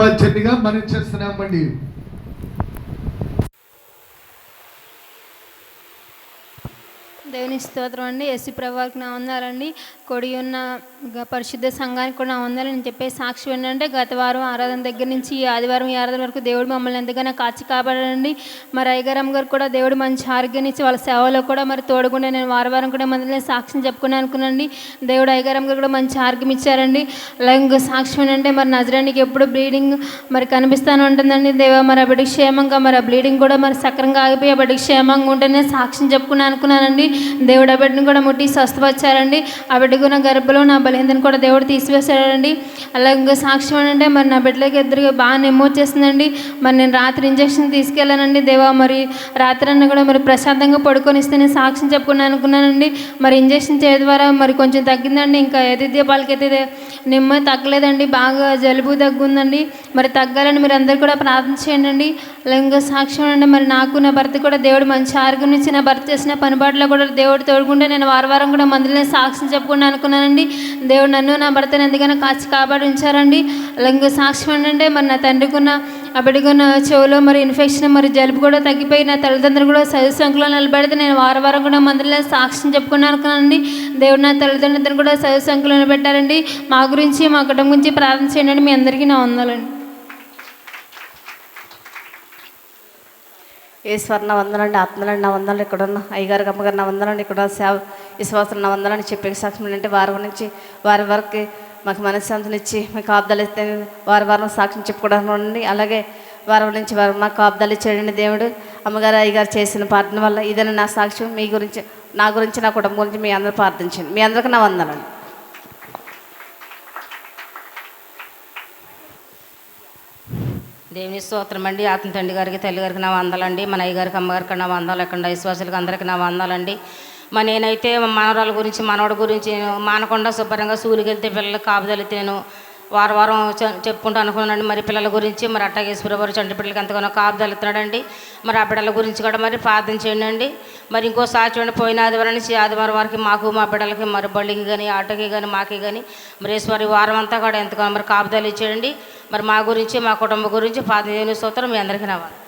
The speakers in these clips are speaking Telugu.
ఇవ్వాల్సిందిగా మనం చేస్తున్నామండి. దేవుని స్తోత్రం అండి. ఎస్సీ ప్రభాకి నా వందాలండి కొడి ఉన్న పరిశుద్ధ సంఘానికి కూడా వందలని నేను చెప్పే సాక్షి ఏంటంటే గత వారం ఆరాధన దగ్గర నుంచి ఈ ఆదివారం ఈ ఆరాధన వరకు దేవుడు మమ్మల్ని ఎంతగానో కాచి కాపాడండి మరి అయ్యగారం గారు కూడా దేవుడు మంచి ఆరోగ్యం ఇచ్చి వాళ్ళ సేవలో కూడా మరి తోడుకుండా నేను వారం వారం కూడా మందిని సాక్షిని చెప్పుకున్నాను అనుకున్నాండి దేవుడు అయ్యగారమ్మ గారు కూడా మంచి ఆరోగ్యం ఇచ్చారండి. అలాగే ఇంకో సాక్షి ఏంటంటే మరి నజరానికి ఎప్పుడు బ్లీడింగ్ మరి కనిపిస్తాను ఉంటుందండి దేవ మరి ఆ క్షేమంగా మరి ఆ బ్లీడింగ్ కూడా మరి సక్రంగా ఆగిపోయి ఆ బిడ్డకి క్షేమంగా ఉంటేనే సాక్షిని చెప్పుకున్నాను అనుకున్నానండి. దేవుడు ఆ బిడ్డను కూడా ముట్టి స్వస్థపరిచారండి. ఆ అలాగే నా గర్భలో నా బలహీనతను కూడా దేవుడు తీసివేశాడండి. అలాగే ఇంకా సాక్ష్యం అంటే మరి నా బిడ్డలకి ఇద్దరు బాగా నెమ్మ చేసిందండి మరి నేను రాత్రి ఇంజక్షన్ తీసుకెళ్ళానండి దేవా. మరి రాత్రి అన్న కూడా మరి ప్రశాంతంగా పడుకొని ఇస్తే నేను సాక్ష్యం చెప్పుకున్నాను అనుకున్నానండి. మరి ఇంజక్షన్ చేయడం ద్వారా మరి కొంచెం తగ్గిందండి. ఇంకా ఎది అయితే నెమ్మది తగ్గలేదండి. బాగా జలుబు తగ్గుందండి మరి తగ్గాలని మీరు అందరు కూడా ప్రార్థన చేయండి. ఇంకా సాక్ష్యం అండి మరి నాకు నా భర్త కూడా దేవుడు మంచి ఆరోగ్యం నుంచి నా భర్త చేసిన పనిబాట్లో కూడా దేవుడు తోడుకుంటే నేను వారం వారం కూడా మందులనే సాక్ష్యం చెప్పుకున్నాను అనుకున్నానండి. దేవుడు నన్ను నా భర్తను ఎందుకైనా కాచి కాపాడి ఉంచారండి లింగ ఇంకా సాక్ష్యం ఏంటంటే మరి నా తండ్రికి ఉన్న చెవులో మరి ఇన్ఫెక్షన్ మరి జలుబు కూడా తగ్గిపోయి నా తల్లిదండ్రులు కూడా సరి సంఖ్యలో నిలబెడితే నేను వారం వారం కూడా మందులనే సాక్ష్యం చెప్పుకున్నాను అనుకున్నానండి. దేవుడు నా తల్లిదండ్రులు కూడా సరి సంఖ్యలో నిలబెట్టారండి. మా గురించి మా కుటుంబం గురించి ప్రార్థన చేయండి. మీ అందరికీ నా వందాలండి. ఈశ్వర్ నా వందలండి ఆత్మలండి నా వందలు ఇక్కడ ఉన్న అయ్యగారికి అమ్మగారు నా వందలండి ఇక్కడ సేవ విశ్వాసం నా వందలని చెప్పే సాక్ష్యం అంటే వారి నుంచి వారి వరకు మాకు మనశ్శాంతినిచ్చి మీకు ఆబ్దాలు ఇస్తే వారి వారం సాక్ష్యం చెప్పుకోవడానికి ఉండండి. అలాగే వారం నుంచి వారు మాకు కాపుదలు ఇచ్చాడండి దేవుడు. అమ్మగారు అయ్యగారు చేసిన ప్రార్థన వల్ల ఇదని నా సాక్ష్యం. మీ గురించి నా గురించి నా కుటుంబం గురించి మీ అందరూ ప్రార్థించండి. మీ అందరికీ నా వందలండి దేవుని స్తోత్రం అండి ఆత్మ తండ్రి గారికి తల్లి గారికి నా వందాలండి. మన అయ్య గారికి అమ్మగారికి నా వందాలు ఎక్కడ. విశ్వాసులకు అందరికీ నా వందాలండి. మా నేనైతే మనవరాల గురించి మనవడి గురించి మానకుండా శుభ్రంగా సూలికి వెళ్తే పిల్లలకు కాపుదలితే నేను వారం వారం చెప్పుకుంటూ అనుకున్నానండి. మరి పిల్లల గురించి మరి అట్టగేశ్వరవారు చంటి పిల్లలకి ఎంతగానో కాపుదలుతున్నాడండి. మరి ఆ బిడ్డల గురించి కూడా మరి ప్రార్థన చేయండి అండి మరి ఇంకోసారి చూడండి పోయిన ఆదివారం నుంచి ఆదివారం వారికి మాకు మా బిడ్డలకి మరి బళ్ళకి కానీ ఆటోకి కానీ మాకి కానీ మరి ఈశ్వరి వారం అంతా కూడా ఎంతగానో మరి కాపుదలు ఇచ్చేయండి. మరి మా గురించి మా కుటుంబం గురించి ప్రార్థన చేయని స్తోత్రం మీ అందరికీ నవ్వాలి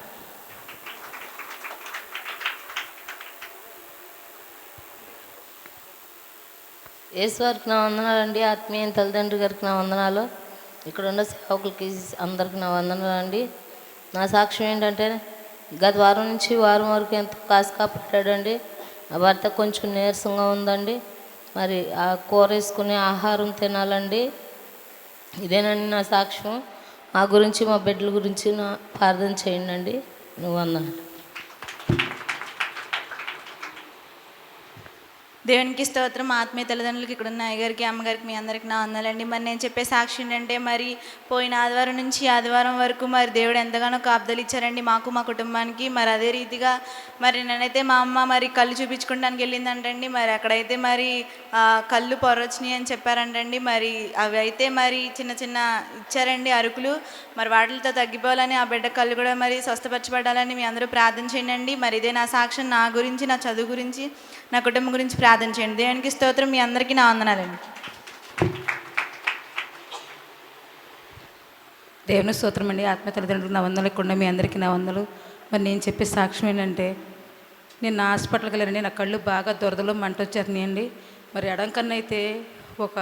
యేసువారికి నా వందనాలండి ఆత్మీయ తల్లిదండ్రి గారికి నా వందనాలు. ఇక్కడ ఉన్న సేవకులకి అందరికి నా వందనాలు అండి. నా సాక్ష్యం ఏంటంటే గత వారం నుంచి వారం వరకు ఎంతో కాసు కాపాడాడండి. ఆ భర్త కొంచెం నీరసంగా ఉందండి. మరి ఆ కూర వేసుకునే ఆహారం తినాలండి. ఇదేనండి నా సాక్ష్యం. మా గురించి మా బిడ్డల గురించి నా ప్రార్థన చేయండి అండి. నువ్వు వందనాలు. దేవునికి స్తోత్రం ఆత్మీయ తల్లిదండ్రులకి ఇక్కడ ఉన్న అయ్యగారికి అమ్మగారికి మీ అందరికి నా వందలండి. మరి నేను చెప్పే సాక్షి ఏంటంటే మరి పోయిన ఆదివారం నుంచి ఆదివారం వరకు మరి దేవుడు ఎంతగానో కాపుదలు ఇచ్చారండి మాకు మా కుటుంబానికి. మరి అదే రీతిగా మరి నేనైతే మా అమ్మ మరి కళ్ళు చూపించుకోవడానికి వెళ్ళిందంటండి. మరి అక్కడైతే మరి కళ్ళు పొరొచ్చినాయి అని చెప్పారంటండి. మరి అవి అయితే మరి చిన్న చిన్న ఇచ్చారండి అరుకులు. మరి వాటితో తగ్గిపోవాలని ఆ బిడ్డ కళ్ళు కూడా మరి స్వస్థపరచబడాలని మీ అందరూ ప్రార్థన చేయండి మరి ఇదే నా సాక్ష్యం నా గురించి నా చదువు గురించి. నా కుటుంబం గురించి ప్రార్థన చేయండి. దేవునికి స్తోత్రం మీ అందరికీ నా వందనాలండి. దేవుని స్తోత్రం అండి. ఆత్మ తల్లిదండ్రులు నా వందలు ఇక్కడ మీ అందరికీ నా వందలు మరి నేను చెప్పే సాక్ష్యం ఏంటంటే నేను నా హాస్పిటల్కి వెళ్ళండి నా కళ్ళు బాగా దొరదలో మంట వచ్చేస్తున్నాయండి మరి ఎడం కన్నా అయితే ఒక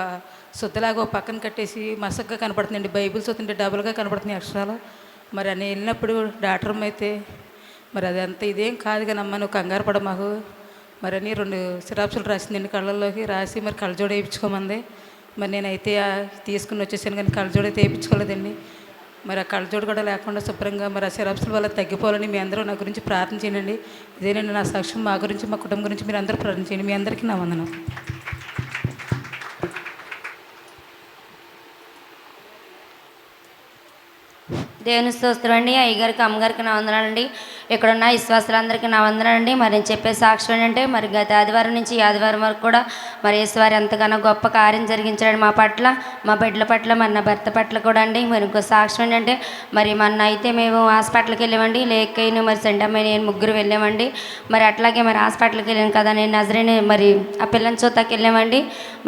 శుద్ధలాగా ఒక పక్కన కట్టేసి మసగ్గా కనపడుతుందండి. బైబిల్స్ వస్తుంటే డబుల్గా కనపడుతున్నాయి అక్షరాలు. మరి అని వెళ్ళినప్పుడు డాక్టర్ అయితే మరి అది అంత ఇదేం కాదు కానీ అమ్మ నువ్వు కంగారు పడ మాకు మరి అని రెండు సిరాప్సులు రాసిందండి కళ్ళల్లోకి రాసి మరి కళ్ళజోడ వేయించుకోమంది. మరి నేనైతే తీసుకుని వచ్చేసాను కానీ కళ్ళజోడ అయితే వేయించుకోలేదండి. మరి ఆ కళ్ళజోడు కూడా లేకుండా శుభ్రంగా మరి ఆ సిరాప్సుల వల్ల తగ్గిపోవాలని మీ అందరూ నా గురించి ప్రార్థన చేయండి. ఇదేనండి నా సాక్ష్యం మా గురించి మా కుటుంబం గురించి మీరు అందరూ ప్రార్థన చేయండి. మీ అందరికీ నా వందనం దేవుని స్తోత్రం అండి. అయ్యగారికి అమ్మగారికి నా వందనాలండి. ఇక్కడున్న విశ్వాసులందరికీ నా వందనండి మరి నేను చెప్పే సాక్ష్యం ఏంటంటే మరి గత ఆదివారం నుంచి ఆదివారం వరకు కూడా మరి యేసువారు ఎంతగానో గొప్ప కార్యం జరిగించాడు మా పట్ల మా బిడ్డల పట్ల మరి నా భర్త పట్ల కూడా అండి. మరి ఇంకో సాక్ష్యం ఏంటంటే మరి మొన్న అయితే మేము హాస్పిటల్కి వెళ్ళామండి. లేకైనా మరి సెంటమ్మ నేను ముగ్గురు వెళ్ళామండి. మరి అట్లాగే మరి హాస్పిటల్కి వెళ్ళాను కదా నేను నజరేని మరి ఆ పిల్లని చూతాకి వెళ్ళామండి.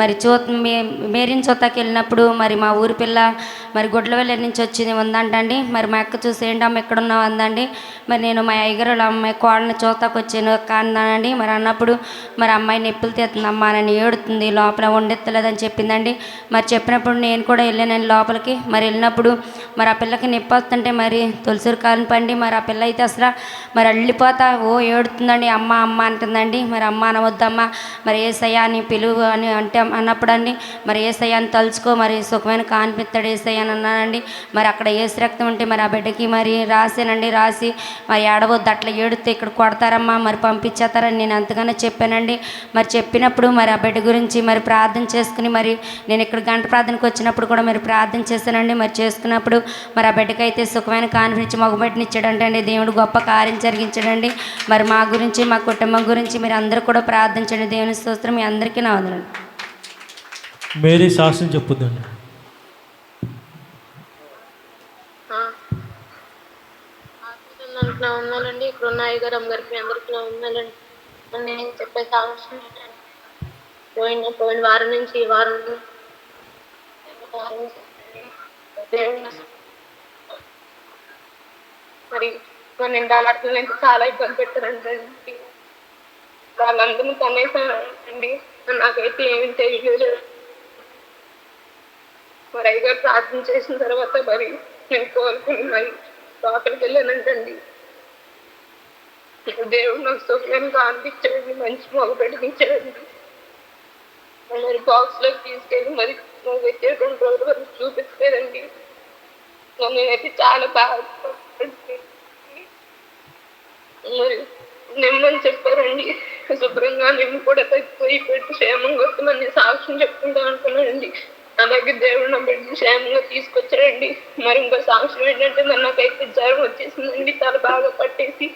మరి చూ మే మేరీని చూతాకి వెళ్ళినప్పుడు మరి మా ఊరి పిల్ల మరి గుడ్లవెల్లి నుంచి వచ్చింది ఉందంటండి. మరి మా అక్క చూసి ఏంటమ్మ ఎక్కడ ఉన్నావు అందండి. మరి నేను మా అయ్యగారు వాళ్ళ అమ్మాయి కోడని చూతాకు వచ్చాను మరి అన్నప్పుడు మరి అమ్మాయి నొప్పులు తీస్తుందమ్మా నన్ను ఏడుతుంది లోపల వండెత్తలేదని చెప్పిందండి. మరి చెప్పినప్పుడు నేను కూడా వెళ్ళానండి లోపలికి. మరి వెళ్ళినప్పుడు మరి ఆ పిల్లకి నొప్పి వస్తుంటే మరి తులసిరు కాలం పండి మరి ఆ పిల్ల అయితే అసలు మరి అల్లిపోతా ఓ ఏడుతుందండి అమ్మ అమ్మ అంటుందండి. మరి అమ్మ అనవద్దమ్మా మరి ఏసయ్యా అని పిలువు అని అంటే అన్నప్పుడు అండి మరి ఏసయ్య అని తలుచుకో మరి సుఖమైన కానిపిస్తాడు ఏసయ్య అని అన్నానండి. మరి అక్కడ ఏసు రక్తం ఉంటే మరి ఆ బిడ్డకి మరి రాసానండి రాసి మరి ఏడవద్దు అట్లా ఏడితే ఇక్కడ కొడతారమ్మా మరి పంపించేస్తారని నేను అంతగానో చెప్పానండి. మరి చెప్పినప్పుడు మరి ఆ బిడ్డ గురించి మరి ప్రార్థన చేసుకుని మరి నేను ఇక్కడ గంట ప్రార్థనకు వచ్చినప్పుడు కూడా మరి ప్రార్థన చేశానండి. మరి చేసుకున్నప్పుడు మరి ఆ బిడ్డకి అయితే సుఖమైన కాన్ఫిడెన్స్ మగ ఇచ్చాడంటండి అండి. దేవుడు గొప్ప కార్యం జరిగించాడండి. మరి మా గురించి మా కుటుంబం గురించి మీరు అందరూ కూడా ప్రార్థించండి. దేవుని స్తోత్రం మీ అందరికీ నా వదలండి మేరీ సాక్ష్యం చెప్పుద్దండి. ఆత్మీయులందరికీ నా వందనాలండి ఇక్కడ ఉన్న అయ్యగారు అమ్మగారికి మీ అందరికీ నా వందనాలండి నేను చెప్పే సాక్ష్యం పోయిన పోయిన వారం నుంచి ఈ వారం వారం మరి మన నిండాలట్ల నుంచి చాలా ఇబ్బంది పెట్టారంటండి వాళ్ళందరినీ కనీసండి నాకైతే ఏమి తెలియలేదు. మరి అయ్యగారు ప్రార్థన చేసిన తర్వాత మరి నేను కోరుకుని మరి లోపలికి వెళ్ళానంటండి. దేవుడు నాకు సుఖమైన అందించడండి మంచి మొగపెట్టించాడండి మరి బాక్స్లోకి తీసుకెళ్ళి మరి నువ్వు వచ్చే రెండు రోజుల వరకు చూపించలేదండి. నేనైతే చాలా బాధపడి మరి నిమ్మని చెప్పారండి శుభ్రంగా నిమ్మ కూడా తగ్గిపోయి పెట్టి క్షేమంగా వస్తుందని సాక్ష్యం చెప్పుకుంటా అనుకున్నానండి అలాగే దేవుడు నా బిడ్డను క్షేమంగా తీసుకొచ్చాడండి. మరి ఇంకో సాక్ష్యం ఏంటంటే మరి నాకైతే జ్వరం వచ్చేసిందండి తల బాగా పట్టేసి.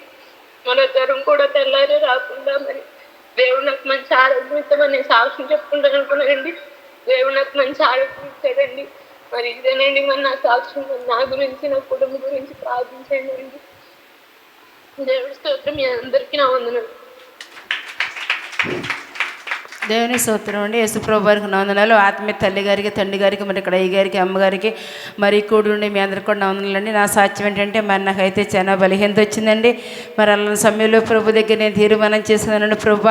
మన జ్వరం కూడా తెల్లారే రాకుండా మరి దేవుడు నాకు మంచి ఆరోగ్యం ఇస్తామని నేను సాక్ష్యం చెప్పుకుంటాను అనుకున్నానండి దేవుడు నాకు మంచి ఆరోగ్యం ఇచ్చాడండి. మరి ఇదేనండి మరి నా సాక్ష్యం నా గురించి నా కుటుంబం గురించి ప్రార్థించండి దేవుడి స్తోత్రం మీ అందరికీ నా వందనాలు. దేవుని స్తోత్రం అండి. యేసుప్రభు వారికి నందనాలు ఆత్మీయ తల్లి గారికి తండ్రి గారికి మరి ఇక్కడ అయ్య గారికి అమ్మగారికి మరి కూడి ఉండి మీ అందరికి కూడా వందనాలండి. నా సాక్ష్యం ఏంటంటే మరి నాకైతే చాలా బలహీనత వచ్చిందండి. మరి అలాంటి సమయంలో ప్రభు దగ్గర నేను తీర్మానం చేసుకున్నానండి ప్రభు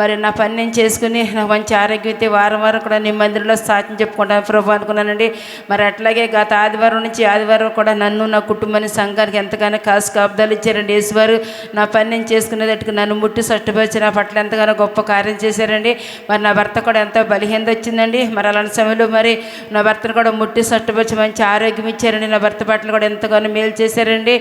మరి నా పని నేను చేసుకుని నా మంచి ఆరోగ్యం అయితే వారం వారం కూడా నీ మందిరంలో సాక్ష్యం చెప్పుకుంటాను ప్రభు అనుకున్నానండి. మరి అట్లాగే గత ఆదివారం నుంచి ఆదివారం కూడా నన్ను నా కుటుంబాన్ని సంఘానికి ఎంతగానో కాసు కాపుదాలు ఇచ్చారండి. యేసువారు నా పని నేను చేసుకునేటట్టుకు నన్ను ముట్టి సట్టుపరిచి నా పట్ల ఎంతగానో గొప్ప కార్యం చేశారండి. మరి నా భర్త కూడా ఎంతో బలహీనత వచ్చిందండి. మరి అలాంటి సమయంలో మరి నా భర్తను కూడా ముట్టి సట్టుపరిచి మంచి ఆరోగ్యం ఇచ్చారండి. నా భర్త పట్ల కూడా ఎంతగానో మేలు చేశారండి.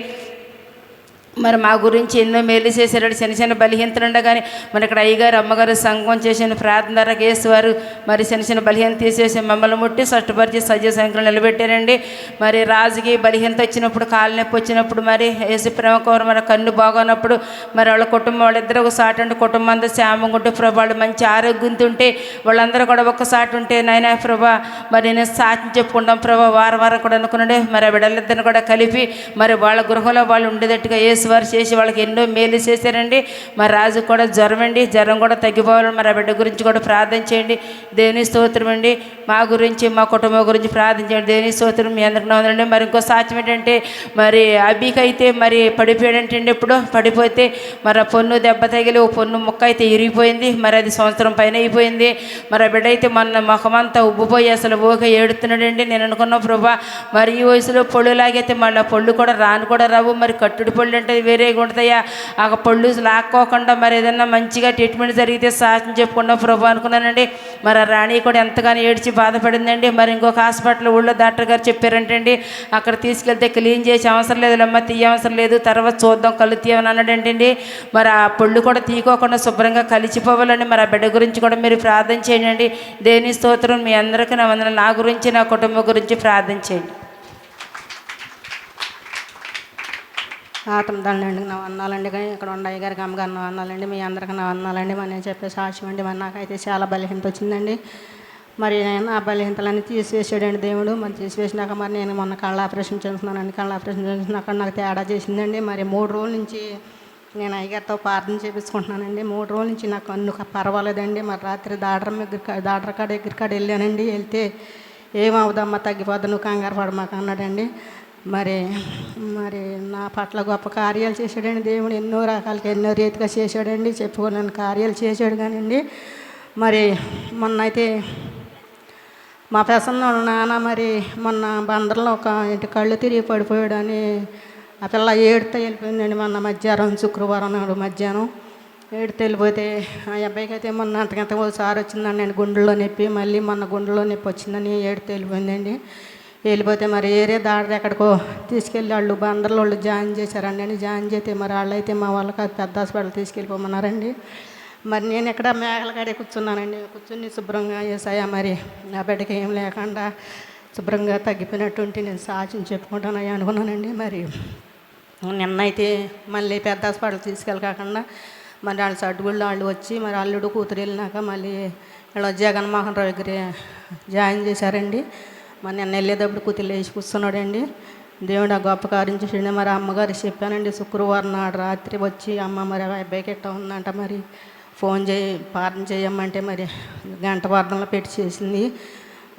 మరి మా గురించి ఎన్నో మేలు చేశారు చిన్న చిన్న బలహీనతలు ఉండగానే మరి ఇక్కడ అయ్యగారు అమ్మగారు సంఘం చేసిన ప్రార్థన ద్వారా కేసువారు మరి చిన్న చిన్న బలహీనత తీసేసి మమ్మల్ని ముట్టి సట్టుపరిచి సజీవ సంఖ్యలు నిలబెట్టారండి. మరి రాజుకి బలహీనత వచ్చినప్పుడు కాలు నొప్పి వచ్చినప్పుడు మరి యేసు ప్రేమ కోర మరి కన్ను బాగోనప్పుడు మరి వాళ్ళ కుటుంబం వాళ్ళిద్దరు ఒక సాటి ఉంటే కుటుంబం అంతా క్షేమంగా ఉంటే ప్రభా వాళ్ళు మంచి ఆరోగ్యంతో ఉంటే వాళ్ళందరూ కూడా ఒక్కసాటి ఉంటే నాయన ప్రభా మరి నేను సాక్షి చెప్పుకుంటాం ప్రభా వారం వారం కూడా అనుకున్నాడే. మరి ఆ బిడ్డలిద్దరిని కూడా కలిపి మరి వాళ్ళ గృహంలో వాళ్ళు ఉండేటట్టుగా వేసి వారు చేసి వాళ్ళకి ఎన్నో మేలు చేశారండి. మా రాజు కూడా జ్వరం అండి జ్వరం కూడా తగ్గిపోవాలని మరి ఆ బిడ్డ గురించి కూడా ప్రార్థన చేయండి. దేవుని స్తోత్రం అండి. మా గురించి మా కుటుంబం గురించి ప్రార్థించండి దేవుని స్తోత్రం మీ అందరికీ ఉందండి మరి ఇంకో సాక్ష్యం ఏంటంటే మరి అబీకైతే మరి మరి పడిపోయాడంటండి ఎప్పుడు పడిపోతే మరి ఆ పొన్ను దెబ్బ తగిలి ఓ పొన్ను ముక్క అయితే ఇరిగిపోయింది. మరి అది సంవత్సరం పైన అయిపోయింది. మరి ఆ బిడ్డ అయితే మొన్న ముఖమంతా ఉబ్బిపోయి అసలు ఊక ఏడుతున్నాడండి. నేను అనుకున్నా ప్రభా మరి ఈ వయసులో పొళ్ళు లాగైతే మళ్ళీ పొళ్ళు పళ్ళు కూడా రాను కూడా రావు. మరి కట్టుడు పళ్ళు అంటే వేరేగా ఉంటాయా ఆ పళ్ళు లాక్కోకుండా మరి ఏదన్నా మంచిగా ట్రీట్మెంట్ జరిగితే సాక్ష్యం చెప్పుకుండా ప్రభు అనుకున్నానండి. మరి ఆ రాణి కూడా ఎంతగానో ఏడ్చి బాధపడిందండి. మరి ఇంకొక హాస్పిటల్ ఊళ్ళో డాక్టర్ గారు చెప్పారంటండి. అక్కడ తీసుకెళ్తే క్లీన్ చేసే అవసరం లేదు అమ్మ తీయ అవసరం లేదు తర్వాత చూద్దాం కళ్ళు తీయమని అన్నాడంటండి. మరి ఆ పళ్ళు కూడా తీయకోకుండా శుభ్రంగా కలిసిపోవాలని మరి ఆ బిడ్డ గురించి కూడా మీరు ప్రార్థన చేయండి. దేని స్తోత్రం మీ అందరికీ నా వందన నా గురించి నా కుటుంబం గురించి ప్రార్థన చేయండి. ఆత్మ నా వందాలండి ఇక్కడ ఉన్న అయ్యగారికి అమ్మగారు నా వందాలండి మీ అందరికీ నా వందాలండి మరి నేను చెప్పే సాక్ష్యం అండి. మరి నాకైతే చాలా బలహీనత వచ్చిందండి. మరి నేను ఆ బలహీనతలన్నీ తీసివేసాడండి దేవుడు. మరి తీసివేసినాక మరి నేను మొన్న కళ్ళ ఆపరేషన్ చేస్తున్నానండి. కళ్ళ ఆపరేషన్ చేసినాక నాకు తేడా చేసిందండి. మరి మూడు రోజుల నుంచి నేను అయ్యగారితో ప్రార్థన చేపించుకుంటున్నానండి. మూడు రోజుల నుంచి నాకు అన్ను పర్వాలేదండి. మరి రాత్రి డాక్టర్ దగ్గర దాడర కాడ దగ్గర కాడ వెళ్ళానండి. వెళ్తే ఏమవుదమ్మా తగ్గిపోద్దు నువ్వు కంగారు పడమాక అన్నాడండి. మరి మరి నా పట్ల గొప్ప కార్యాలు చేశాడండి దేవుడు. ఎన్నో రకాలుగా ఎన్నో రీతిగా చేశాడండి. చెప్పుకోలేని కార్యాలు చేశాడు కానివ్వండి మరి మొన్న అయితే మా పెసన్న నాన్న మరి మొన్న బందర్లో ఒక ఇంటి కళ్ళు తిరిగి పడిపోయాడు అని ఆ పిల్ల ఏడుతో వెళ్ళిపోయిందండి మొన్న మధ్యాహ్నం శుక్రవారం నాడు మధ్యాహ్నం. ఏడుతో వెళ్ళిపోతే ఆ అబ్బాయికి అయితే మొన్న అంతకంత ఒకసారి వచ్చిందండి నేను గుండెల్లో నొప్పి మళ్ళీ మొన్న గుండెలో నొప్పి వచ్చిందని ఏడుతో వెళ్ళిపోయిందండి. వెళ్ళిపోతే మరి ఏరే దాడి ఎక్కడికో తీసుకెళ్ళి వాళ్ళు బందర్లో వాళ్ళు జాయిన్ చేశారండి. అని జాయిన్ చేస్తే మరి వాళ్ళు అయితే మా వాళ్ళకి పెద్ద హాస్పిటల్ తీసుకెళ్ళిపోమన్నారండి. మరి నేను ఎక్కడ మేకలకాడే కూర్చున్నానండి. కూర్చుని శుభ్రంగా వేసాయా మరి నా బిడ్డకి ఏం లేకుండా శుభ్రంగా తగ్గిపోయినట్టుంటే నేను సాక్ష్యం చెప్పుకుంటానని అనుకున్నానండి. మరి నిన్నైతే మళ్ళీ పెద్ద హాస్పిటల్ తీసుకెళ్ళకాకుండా మరి వాళ్ళ సడ్డుగుళ్ళు వాళ్ళు వచ్చి మరి అల్లుడు కూతురు వెళ్ళినాక మళ్ళీ ఇలా జగన్మోహన్ రావు దగ్గర జాయిన్ చేశారండి. మరి నిన్న వెళ్ళేటప్పుడు కూతురు లేచి కూర్చున్నాడండి. దేవుడు ఆ గొప్ప కార్యం చేసిండు మరి అమ్మగారు చెప్పానండి శుక్రవారం నాడు రాత్రి వచ్చి అమ్మ మరి ఆ అబ్బాయికి ఎట్ట ఉందంట మరి ఫోన్ చేయి ప్రార్థన చేయమంటే మరి గంట ప్రార్థనలో పెట్టి చేసింది.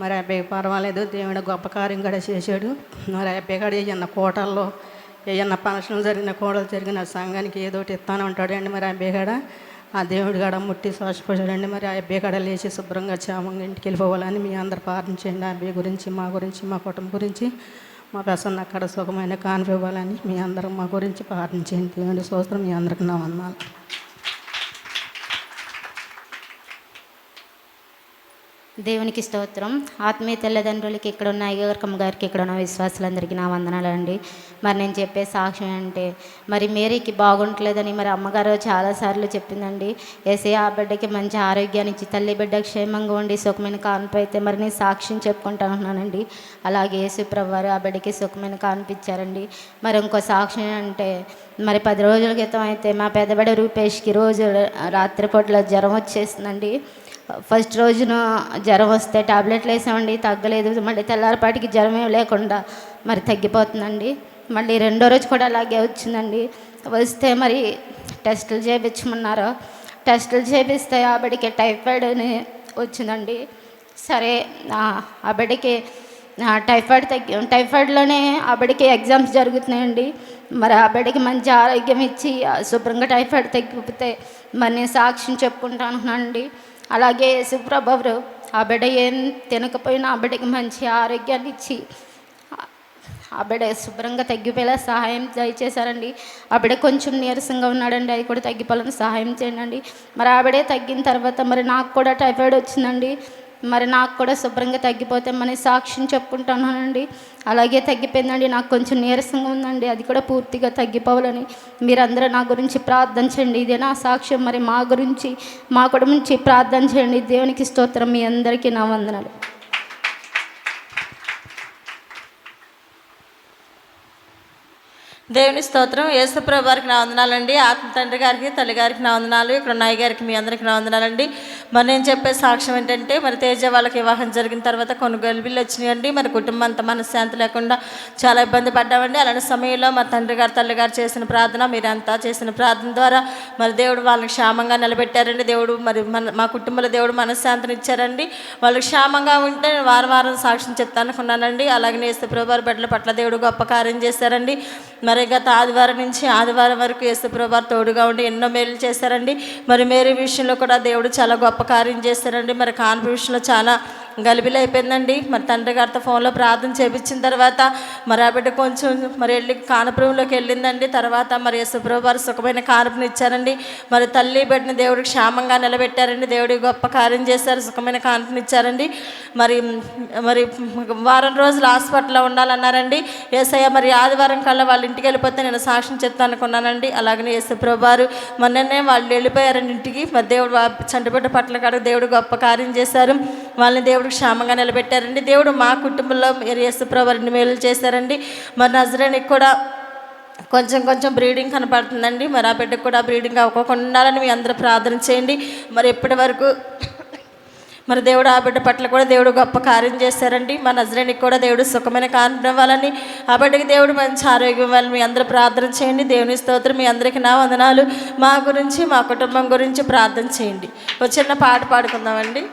మరి అబ్బాయి పర్వాలేదు దేవుడు గొప్ప కార్యం కూడా చేశాడు. మరి అబ్బాయి కూడా ఏమన్నా కోటల్లో ఏమన్నా ఫంక్షన్లు జరిగిన కోడలు జరిగిన సంఘానికి ఏదో ఒకటి ఇస్తానే ఉంటాడండి మరి అబ్బాయి కాడ. ఆ దేవుడి కాడ ముట్టి శ్వాసపోసాడండి మరి ఆ అబ్బాయి కాడ లేచి శుభ్రంగా క్షేమంగా ఇంటికి వెళ్ళిపోవాలని మీ అందరు ప్రార్థించండి ఆ అబ్బాయి గురించి మా గురించి మా కుటుంబం గురించి మా ప్రసన్న అక్కడ సుఖమైన కానివ్వాలని ఇవ్వాలని మీ అందరం మా గురించి ప్రార్థించండి దేవుడి స్తోత్రం మీ అందరికి నా వందాలు దేవునికి స్తోత్రం. ఆత్మీయ తల్లిదండ్రులకి ఇక్కడ ఉన్న అయ్యవర్కమ్మ గారికి ఇక్కడ ఉన్న విశ్వాసులందరికీ నా వందనాలండి. మరి నేను చెప్పే సాక్ష్యం అంటే మరి మేరీకి బాగుంటలేదని మరి అమ్మగారు చాలాసార్లు చెప్పిందండి. ఏసే ఆ బిడ్డకి మంచి ఆరోగ్యాన్ని ఇచ్చి తల్లి బిడ్డ క్షేమంగా ఉండి సుఖమైన కానుపు అయితే మరి నేను సాక్ష్యం చెప్పుకుంటానున్నానండి అలాగే యేసుప్రభు వారు ఆ బిడ్డకి సుఖమైన కానిపించారండి మరి ఇంకో సాక్ష్యం అంటే మరి పది రోజుల క్రితం అయితే మా పెద్దబడి రూపేష్కి రోజు రాత్రిపూట్ల జ్వరం వచ్చేసిందండి. ఫస్ట్ రోజున జ్వరం వస్తే టాబ్లెట్లు వేసామండి తగ్గలేదు. మళ్ళీ తెల్లారిపాటికి జ్వరం ఏం లేకుండా మరి తగ్గిపోతుందండి. మళ్ళీ రెండో రోజు కూడా అలాగే వచ్చిందండి. వస్తే మరి టెస్టులు చేయించమన్నారు టెస్టులు చేపిస్తే ఆ బిడ్డకి టైఫాయిడ్ అని వచ్చిందండి. సరే ఆ- బిడ్డకి టైఫాయిడ్ తగ్గి టైఫాయిడ్లోనే ఆవిడకి ఎగ్జామ్స్ జరుగుతున్నాయండి. మరి ఆవిడకి మంచి ఆరోగ్యం ఇచ్చి శుభ్రంగా టైఫాయిడ్ తగ్గిపోతే మరి నేను సాక్ష్యం చెప్పుకుంటానండి. అలాగే సుప్రభవరు ఆ బిడ్డ ఏం తినకపోయినా ఆ బిడ్డకి మంచి ఆరోగ్యాన్ని ఇచ్చి ఆ- బిడ్డ శుభ్రంగా తగ్గిపోయేలా సహాయం దయచేశారండి. ఆ బిడ్డ కొంచెం నీరసంగా ఉన్నాడండి అది కూడా తగ్గిపోవాలని సహాయం చేయండి. మరి ఆ తగ్గిన తర్వాత మరి నాకు కూడా టైఫాయిడ్ వచ్చిందండి. మరి నాకు కూడా శుభ్రంగా తగ్గిపోతే మన సాక్ష్యం చెప్పుకుంటున్నానండి అలాగే తగ్గిపోయిందండి నాకు కొంచెం నీరసంగా ఉందండి అది కూడా పూర్తిగా తగ్గిపోవాలని. మీరందరూ నా గురించి ప్రార్థన చేయండి ఇదే నా సాక్ష్యం. మరి మా గురించి మా కూడా నుంచి ప్రార్థన చేయండి దేవునికి స్తోత్రం మీ అందరికీ నా వందనాలు. దేవుని స్తోత్రం యేసుప్రభు వారికి నా వందనాలండి ఆత్మ తండ్రి గారికి తల్లి గారికి నా వందనాలు ఇక్కడ నాయ గారికి మీ అందరికి నా వందనాలండి. మరి నేను చెప్పే సాక్ష్యం ఏంటంటే మరి తేజ వాళ్ళకి వివాహం జరిగిన తర్వాత కొన్ని గలిబిళ్ళు వచ్చినాయండి. మరి కుటుంబం అంతా మనశ్శాంతి లేకుండా చాలా ఇబ్బంది పడ్డామండి. అలాంటి సమయంలో మా తండ్రి గారు తల్లి గారు చేసిన ప్రార్థన మీరంతా చేసిన ప్రార్థన ద్వారా మరి దేవుడు వాళ్ళని క్షేమంగా నిలబెట్టారండి. దేవుడు మరి మన మా కుటుంబంలో దేవుడు మనశ్శాంతిని ఇచ్చారండి. వాళ్ళు క్షేమంగా ఉంటే నేను వారం వారం సాక్ష్యం చెప్తాను అనుకున్నానండి అలాగే యేసుప్రభు బిడ్డల పట్ల దేవుడు గొప్ప కార్యం చేశారండి. మరి గత ఆదివారం నుంచి ఆదివారం వరకు యేసుప్రభు తోడుగా ఉండి ఎన్నో మేలు చేశారండి. మరి మేరీ విషయంలో కూడా దేవుడు చాలా గొప్ప కార్యం చేశారండి. మరి కాన్పు చాలా గలిబిలి అయిపోయిందండి. మరి తండ్రి గారితో ఫోన్లో ప్రార్థన చేపించిన తర్వాత మరి ఆ బిడ్డ కొంచెం మరి వెళ్ళి కానపురంలోకి వెళ్ళిందండి. తర్వాత మరి యేసుప్రభు వారు సుఖమైన కానుపుని ఇచ్చారండి. మరి తల్లి బిడ్డని దేవుడు క్షేమంగా నిలబెట్టారండి. దేవుడి గొప్ప కార్యం చేశారు. సుఖమైన కానుపుని ఇచ్చారండి. మరి మరి వారం రోజులు హాస్పిటల్లో ఉండాలన్నారండి. ఏసయ్య మరి ఆదివారం కల్లా వాళ్ళ ఇంటికి వెళ్ళిపోతే నేను సాక్ష్యం చెప్తాను అనుకున్నానండి. అలాగనే యేసుప్రభు వారు మొన్ననే వాళ్ళు వెళ్ళిపోయారండి ఇంటికి. మరి దేవుడు వా- చంటిబిడ్డ పట్ల కాడ దేవుడు గొప్ప కార్యం చేశారు. వాళ్ళని దేవుడు క్షేమంగా నిలబెట్టారండి. దేవుడు మా కుటుంబంలో యేసుప్రభు మేలు చేశారండి. మరి నజరానికి కూడా కొంచెం కొంచెం బ్రీడింగ్ కనపడుతుందండి. మరి ఆ బిడ్డకు కూడా బ్రీడింగ్ అవ్వకుండా ఉండాలని మీ అందరూ ప్రార్థన చేయండి. మరి ఎప్పటి వరకు మరి దేవుడు ఆ బిడ్డ పట్ల కూడా దేవుడు గొప్ప కార్యం చేశారండి. మా నజరానికి కూడా దేవుడు సుఖమైన కారణం ఇవ్వాలని ఆ బిడ్డకి దేవుడు మంచి ఆరోగ్యం ఇవ్వాలని మీ అందరూ ప్రార్థన చేయండి. దేవుని స్తోత్రం మీ అందరికీ నా వందనాలు. మా గురించి మా కుటుంబం గురించి ప్రార్థన చేయండి. ఒక చిన్న పాట పాడుకుందామండి.